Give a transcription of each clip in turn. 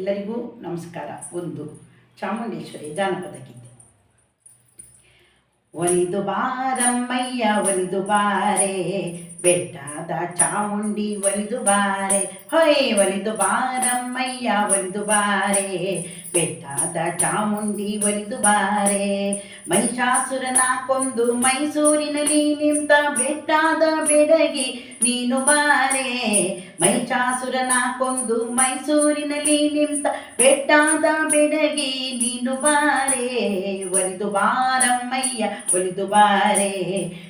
ಎಲ್ಲರಿಗೂ ನಮಸ್ಕಾರ. ಒಂದು ಚಾಮುಂಡೇಶ್ವರಿ ಜಾನಪದ ಗೀತೆ. ಒಂದು ಬಾರಮ್ಮಯ್ಯ ಒಂದು ಬಾರೆ ಬೆಟ್ಟದ ಚಾಮುಂಡಿ ಒಲಿದು ಬಾರೆ, ಹೊಯ್ ಒಲಿದು ಬಾರಮ್ಮಯ್ಯ ಒಲಿದು ಬಾರೆ. ಬೆಟ್ಟದ ಚಾಮುಂಡಿ ಒಲಿದು ಬಾರೆ, ಮಹಿಷಾಸುರನ ಕೊಂದು ಮೈಸೂರಿನಲ್ಲಿ ನಿಂತ ಬೆಟ್ಟದ ಬೆಡಗಿ ನೀನು ಬಾರೆ. ಮಹಿಷಾಸುರನ ಕೊಂದು ಮೈಸೂರಿನಲ್ಲಿ ನಿಂತ ಬೆಟ್ಟದ ಬೆಡಗಿ ನೀನು ಬಾರೆ. ಒಲಿದು ಬಾರಮ್ಮಯ್ಯ ಒಲಿದು ಬಾರೆ.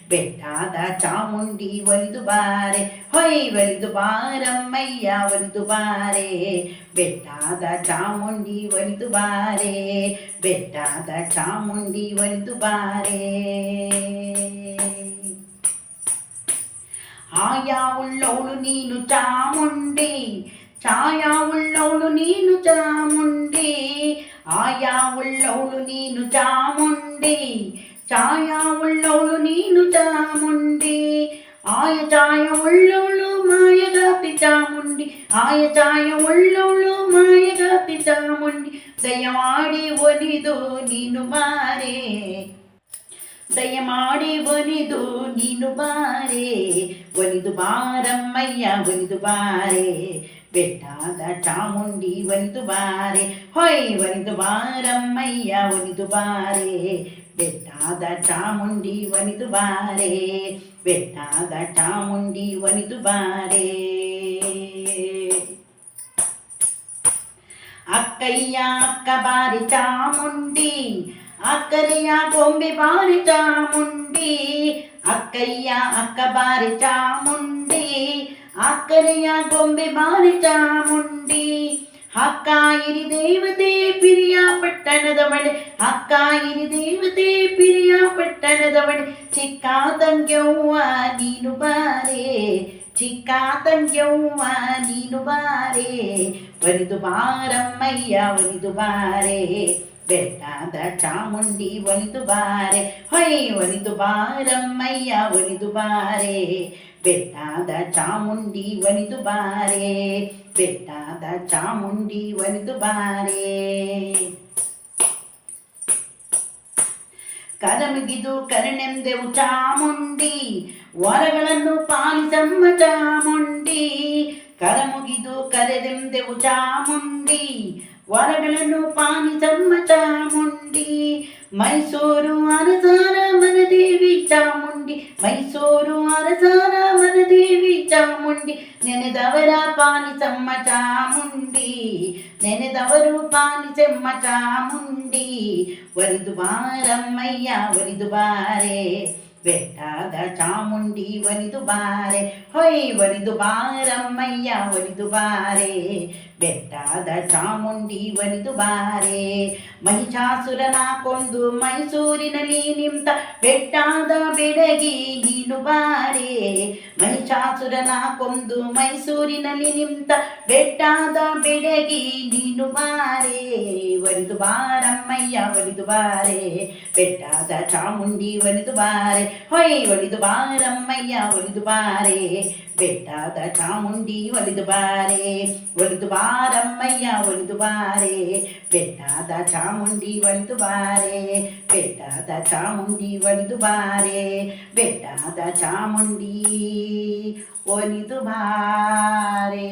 ಬೆಟ್ಟದ ಚಾಮುಂಡಿ ಒಲಿದು ಬಾರೆ ಹೊಯ್ ಒಲಿದು ಬಾರಮ್ಮಯ್ಯ ಒಲಿದು ಬಾರೆ ಬೆಟ್ಟದ ಚಾಮುಂಡಿ ಒಲಿದು ಬಾರೆ ಬೆಟ್ಟದ ಚಾಮುಂಡಿ ಒಲಿದು ಬಾರೆ ಆಯಾ ಉಳ್ಳವಳು ನೀನು ಚಾಮುಂಡಿ ಛಾಯಾ ಉಳ್ಳವಳು ನೀನು ಚಾಮುಂಡಿ ಆಯಾ ಉಳ್ಳವಳು ನೀನು ಚಾಮುಂಡಿ ಛಾಯಾ ಉಳ್ಳವಳು ನೀನು ಚಾಮುಂಡಿ ಆಯ ಛಾಯ ಉಳ್ಳವಳು ಮಾಯಗಾತಿ ಚಾಮುಂಡಿ ಆಯ ಛಾಯ ಉಳ್ಳವಳು ಮಾಯಗಾತಿ ಚಾಮುಂಡಿ ದಯಮಾಡಿ ಒಲಿದು ನೀನು ಬಾರೆ ದಯಮಾಡಿ ಒಲಿದು ನೀನು ಬಾರೆ ಒಲಿದು ಬಾರಮ್ಮಯ್ಯ ಒಲಿದು ಬಾರೆ ಬೆಟ್ಟದ ಚಾಮುಂಡಿ ಒಲಿದು ಬಾರೆ ಹೊಯ್ ಒಲಿದು ಬಾರಮ್ಮಯ್ಯ ಒಲಿದು ಬಾರೆ ಬೆಟ್ಟದ ಚಾಮುಂಡಿ ಒಲಿದು ಬಾರೆ ಬೆಟ್ಟದ ಚಾಮುಂಡಿ ಒಲಿದು ಬಾರೆ ಅಕ್ಕಯ್ಯ ಅಕ್ಕ ಬಾರಿ ಚಾಮುಂಡಿ ಅಕ್ಕರೆಯ ಗೊಂಬೆ ಬಾರಿ ಚಾಮುಂಡಿ ಅಕ್ಕಯ್ಯ ಅಕ್ಕ ಬಾರಿ ಚಾಮುಂಡಿ ಅಕ್ಕರೆಯ ಗೊಂಬೆ ಬಾರಿ ಚಾಮುಂಡಿ ಅಕ್ಕ ಇರಿ ದೇವತೆ ಪಿರಿಯ ಪಟ್ಟಣದ ಮಳೆ ಅಕ್ಕ ಇರಿ ದೇವತೆ ಪಿರಿಯ ಪಟ್ಟಣದ ಮಳೆ ಚಿಕ್ಕ ತಂಗ್ಯವ್ವ ನೀನು ಬಾರೆ ಚಿಕ್ಕ ತಂಗ್ಯವ್ವ ನೀನು ಬಾರೆ ಒಲಿದು ಬಾರಮ್ಮಯ್ಯ ಒಲಿದು ಬಾರೆ ಬೆಟ್ಟದ ಚಾಮುಂಡಿ ಒಲಿದು ಬಾರೆ ಹೊಯ್ ಒಲಿದು ಬಾರಮ್ಮಯ್ಯ ಒಲಿದು ಬಾರೆ ಬೆಟ್ಟದ ಚಾಮುಂಡಿ ಒಲಿದು ಬಾರೆ ಬೆಟ್ಟದ ಚಾಮುಂಡಿ ಒಲಿದು ಬಾರೆ ಕರಮುಗಿದು ಕರುಣೆಂದೆವು ಚಾಮುಂಡಿ ವರಗಳನ್ನು ಪಾಲಿಸಮ್ಮ ಚಾಮುಂಡಿ ಕರಮುಗಿದು ಕರೆದೆಂದೆವು ಚಾಮುಂಡಿ ವರಗಳನ್ನು ಪಾಲಿಸಮ್ಮ ಚಾಮುಂಡಿ ಮೈಸೂರು ಅರಸರ ಮನದೇವಿ ಚಾಮುಂಡಿ ಮೈಸೂರು ಅರಸರ ಮನದೇವಿ ಚಾಮುಂಡಿ ನೆನೆದವರ ಪಾಲಿಸಮ್ಮ ಚಾಮುಂಡಿ ನೆನೆದವರು ಪಾಲಿಸಮ್ಮ ಚಾಮುಂಡಿ ಒಲಿದು ಬಾರಮ್ಮಯ್ಯ ಒಲಿದು ಬಾರೆ ಬೆಟ್ಟದ ಚಾಮುಂಡಿ ಒಲಿದು ಬಾರೆ ಹೊಯ್ ಒಲಿದು ಬಾರಮ್ಮಯ್ಯ ಒಲಿದು ಬಾರೆ ಬೆಟ್ಟದ ಚಾಮುಂಡಿ ಒಲಿದು ಬಾರೆ ಮಹಿಷಾಸುರನ ಕೊಂದು ಮೈಸೂರಿನಲ್ಲಿ ನಿಂತ ಬೆಟ್ಟದ ಬೆಡಗಿ ನೀನು ಬಾರೆ ಮಹಿಷಾಸುರನ ಕೊಂದು ಮೈಸೂರಿನಲ್ಲಿ ನಿಂತ ಬೆಟ್ಟದ ಬೆಡಗಿ ನೀನು ಬಾರೆ ಒಲಿದು ಬಾರಮ್ಮಯ್ಯ ಒಲಿದು ಬಾರೆ ಬೆಟ್ಟದ ಚಾಮುಂಡಿ ಒಲಿದು ಬಾರೆ ಹೊಯ್ ಒಲಿದು ಬಾರಮ್ಮಯ್ಯ ಒಲಿದು ಬಾರೆ ಬೆಟ್ಟದ ಚಾಮುಂಡಿ ಒಲಿದು ಬಾರೆ ಒಲಿದು ಬಾರಮ್ಮಯ್ಯ ಒಲಿದು ಬಾರೆ ಬೆಟ್ಟದ ಚಾಮುಂಡಿ ಒಲಿದು ಬಾರೆ ಬೆಟ್ಟದ ಚಾಮುಂಡಿ ಒಲಿದು ಬಾರೆ ಬೆಟ್ಟದ माता चामुंडी ओनित भारे